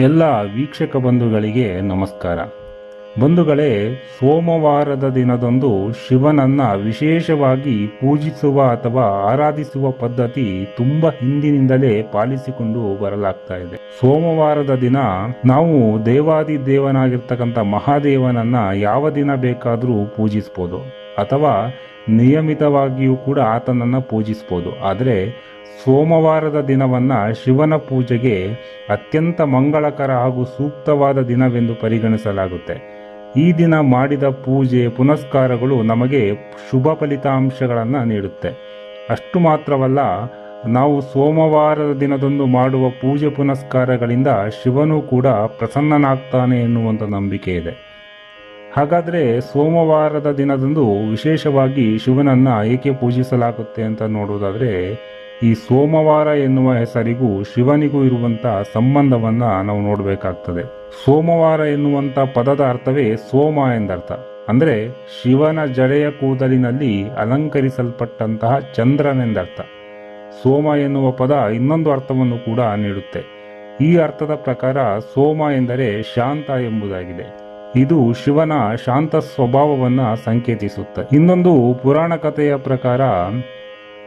ಎಲ್ಲ ವೀಕ್ಷಕ ಬಂಧುಗಳಿಗೆ ನಮಸ್ಕಾರ. ಬಂಧುಗಳೇ, ಸೋಮವಾರದ ದಿನದಂದು ಶಿವನನ್ನ ವಿಶೇಷವಾಗಿ ಪೂಜಿಸುವ ಅಥವಾ ಆರಾಧಿಸುವ ಪದ್ಧತಿ ತುಂಬ ಹಿಂದಿನಿಂದಲೇ ಪಾಲಿಸಿಕೊಂಡು ಬರಲಾಗ್ತಾ ಇದೆ. ಸೋಮವಾರದ ದಿನ ನಾವು ದೇವಾದಿ ದೇವನಾಗಿರ್ತಕ್ಕಂಥ ಮಹಾದೇವನನ್ನ ಯಾವ ದಿನ ಬೇಕಾದರೂ ಪೂಜಿಸ್ಬೋದು. ಅಥವಾ ನಿಯಮಿತವಾಗಿಯೂ ಕೂಡ ಆತನನ್ನು ಪೂಜಿಸ್ಬೋದು. ಆದರೆ ಸೋಮವಾರದ ದಿನವನ್ನ ಶಿವನ ಪೂಜೆಗೆ ಅತ್ಯಂತ ಮಂಗಳಕರ ಹಾಗೂ ಸೂಕ್ತವಾದ ದಿನವೆಂದು ಪರಿಗಣಿಸಲಾಗುತ್ತೆ. ಈ ದಿನ ಮಾಡಿದ ಪೂಜೆ, ಪುನಸ್ಕಾರಗಳು ನಮಗೆ ಶುಭ ಫಲಿತಾಂಶಗಳನ್ನು ನೀಡುತ್ತೆ. ಅಷ್ಟು ಮಾತ್ರವಲ್ಲ, ನಾವು ಸೋಮವಾರದ ದಿನದಂದು ಮಾಡುವ ಪೂಜೆ ಪುನಸ್ಕಾರಗಳಿಂದ ಶಿವನು ಕೂಡ ಪ್ರಸನ್ನನಾಗ್ತಾನೆ ಎನ್ನುವಂಥ ನಂಬಿಕೆ ಇದೆ. ಹಾಗಾದರೆ ಸೋಮವಾರದ ದಿನದಂದು ವಿಶೇಷವಾಗಿ ಶಿವನನ್ನು ಏಕೆ ಪೂಜಿಸಲಾಗುತ್ತೆ ಅಂತ ನೋಡುವುದಾದರೆ, ಈ ಸೋಮವಾರ ಎನ್ನುವ ಹೆಸರಿಗೂ ಶಿವನಿಗೂ ಇರುವಂಥ ಸಂಬಂಧವನ್ನು ನಾವು ನೋಡಬೇಕಾಗ್ತದೆ. ಸೋಮವಾರ ಎನ್ನುವಂಥ ಪದದ ಅರ್ಥವೇ ಸೋಮ ಎಂದರ್ಥ. ಅಂದರೆ ಶಿವನ ಜಡೆಯ ಕೂದಲಿನಲ್ಲಿ ಅಲಂಕರಿಸಲ್ಪಟ್ಟಂತಹ ಚಂದ್ರನೆಂದರ್ಥ ಸೋಮ ಎನ್ನುವ ಪದ ಇನ್ನೊಂದು ಅರ್ಥವನ್ನು ಕೂಡ ನೀಡುತ್ತೆ. ಈ ಅರ್ಥದ ಪ್ರಕಾರ ಸೋಮ ಎಂದರೆ ಶಾಂತ ಎಂಬುದಾಗಿದೆ. ಇದು ಶಿವನ ಶಾಂತ ಸ್ವಭಾವವನ್ನು ಸಂಕೇತಿಸುತ್ತೆ. ಇನ್ನೊಂದು ಪುರಾಣ ಕಥೆಯ ಪ್ರಕಾರ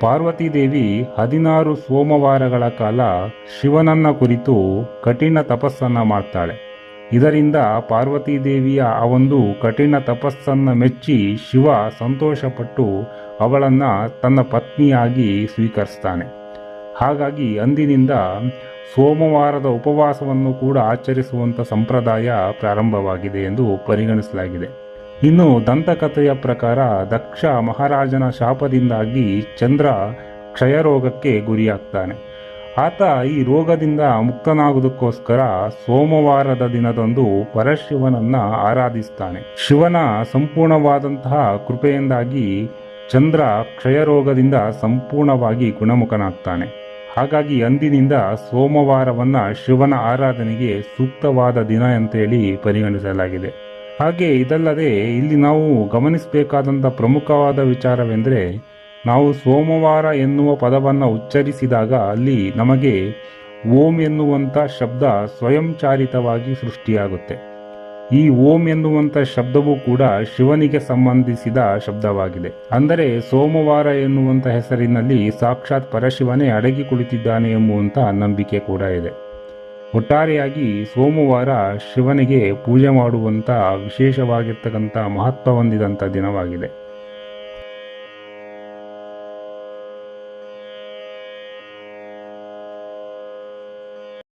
ಪಾರ್ವತಿ ದೇವಿ ಹದಿನಾರು ಸೋಮವಾರಗಳ ಕಾಲ ಶಿವನನ್ನ ಕುರಿತು ಕಠಿಣ ತಪಸ್ಸನ್ನ ಮಾಡ್ತಾಳೆ. ಇದರಿಂದ ಪಾರ್ವತಿ ದೇವಿಯ ಆ ಒಂದು ಕಠಿಣ ತಪಸ್ಸನ್ನ ಮೆಚ್ಚಿ ಶಿವ ಸಂತೋಷಪಟ್ಟು ಅವಳನ್ನ ತನ್ನ ಪತ್ನಿಯಾಗಿ ಸ್ವೀಕರಿಸ್ತಾನೆ. ಹಾಗಾಗಿ ಅಂದಿನಿಂದ ಸೋಮವಾರದ ಉಪವಾಸವನ್ನು ಕೂಡ ಆಚರಿಸುವಂಥ ಸಂಪ್ರದಾಯ ಪ್ರಾರಂಭವಾಗಿದೆ ಎಂದು ಪರಿಗಣಿಸಲಾಗಿದೆ. ಇನ್ನು ದಂತಕಥೆಯ ಪ್ರಕಾರ ದಕ್ಷ ಮಹಾರಾಜನ ಶಾಪದಿಂದಾಗಿ ಚಂದ್ರ ಕ್ಷಯರೋಗಕ್ಕೆ ಗುರಿಯಾಗ್ತಾನೆ. ಆತ ಈ ರೋಗದಿಂದ ಮುಕ್ತನಾಗುವುದಕ್ಕೋಸ್ಕರ ಸೋಮವಾರದ ದಿನದಂದು ಪರಶಿವನನ್ನ ಆರಾಧಿಸ್ತಾನೆ. ಶಿವನ ಸಂಪೂರ್ಣವಾದಂತಹ ಕೃಪೆಯಿಂದಾಗಿ ಚಂದ್ರ ಕ್ಷಯರೋಗದಿಂದ ಸಂಪೂರ್ಣವಾಗಿ ಗುಣಮುಖನಾಗ್ತಾನೆ. ಹಾಗಾಗಿ ಅಂದಿನಿಂದ ಸೋಮವಾರವನ್ನ ಶಿವನ ಆರಾಧನೆಗೆ ಸೂಕ್ತವಾದ ದಿನ ಅಂತೇಳಿ ಪರಿಗಣಿಸಲಾಗಿದೆ. ಹಾಗೆ ಇದಲ್ಲದೆ ಇಲ್ಲಿ ನಾವು ಗಮನಿಸಬೇಕಾದಂಥ ಪ್ರಮುಖವಾದ ವಿಚಾರವೆಂದರೆ, ನಾವು ಸೋಮವಾರ ಎನ್ನುವ ಪದವನ್ನು ಉಚ್ಚರಿಸಿದಾಗ ಅಲ್ಲಿ ನಮಗೆ ಓಂ ಎನ್ನುವಂಥ ಶಬ್ದ ಸ್ವಯಂಚಾಲಿತವಾಗಿ ಸೃಷ್ಟಿಯಾಗುತ್ತೆ. ಈ ಓಂ ಎನ್ನುವಂಥ ಶಬ್ದವೂ ಕೂಡ ಶಿವನಿಗೆ ಸಂಬಂಧಿಸಿದ ಶಬ್ದವಾಗಿದೆ. ಅಂದರೆ ಸೋಮವಾರ ಎನ್ನುವಂಥ ಹೆಸರಿನಲ್ಲಿ ಸಾಕ್ಷಾತ್ ಪರಶಿವನೇ ಅಡಗಿ ಕುಳಿತಿದ್ದಾನೆ ಎಂಬುವಂಥ ನಂಬಿಕೆ ಕೂಡ ಇದೆ. ಒಟ್ಟಾರೆಯಾಗಿ ಸೋಮವಾರ ಶಿವನಿಗೆ ಪೂಜೆ ಮಾಡುವಂಥ ವಿಶೇಷವಾಗಿರ್ತಕ್ಕಂಥ ಮಹತ್ವ ಹೊಂದಿದಂಥ ದಿನವಾಗಿದೆ.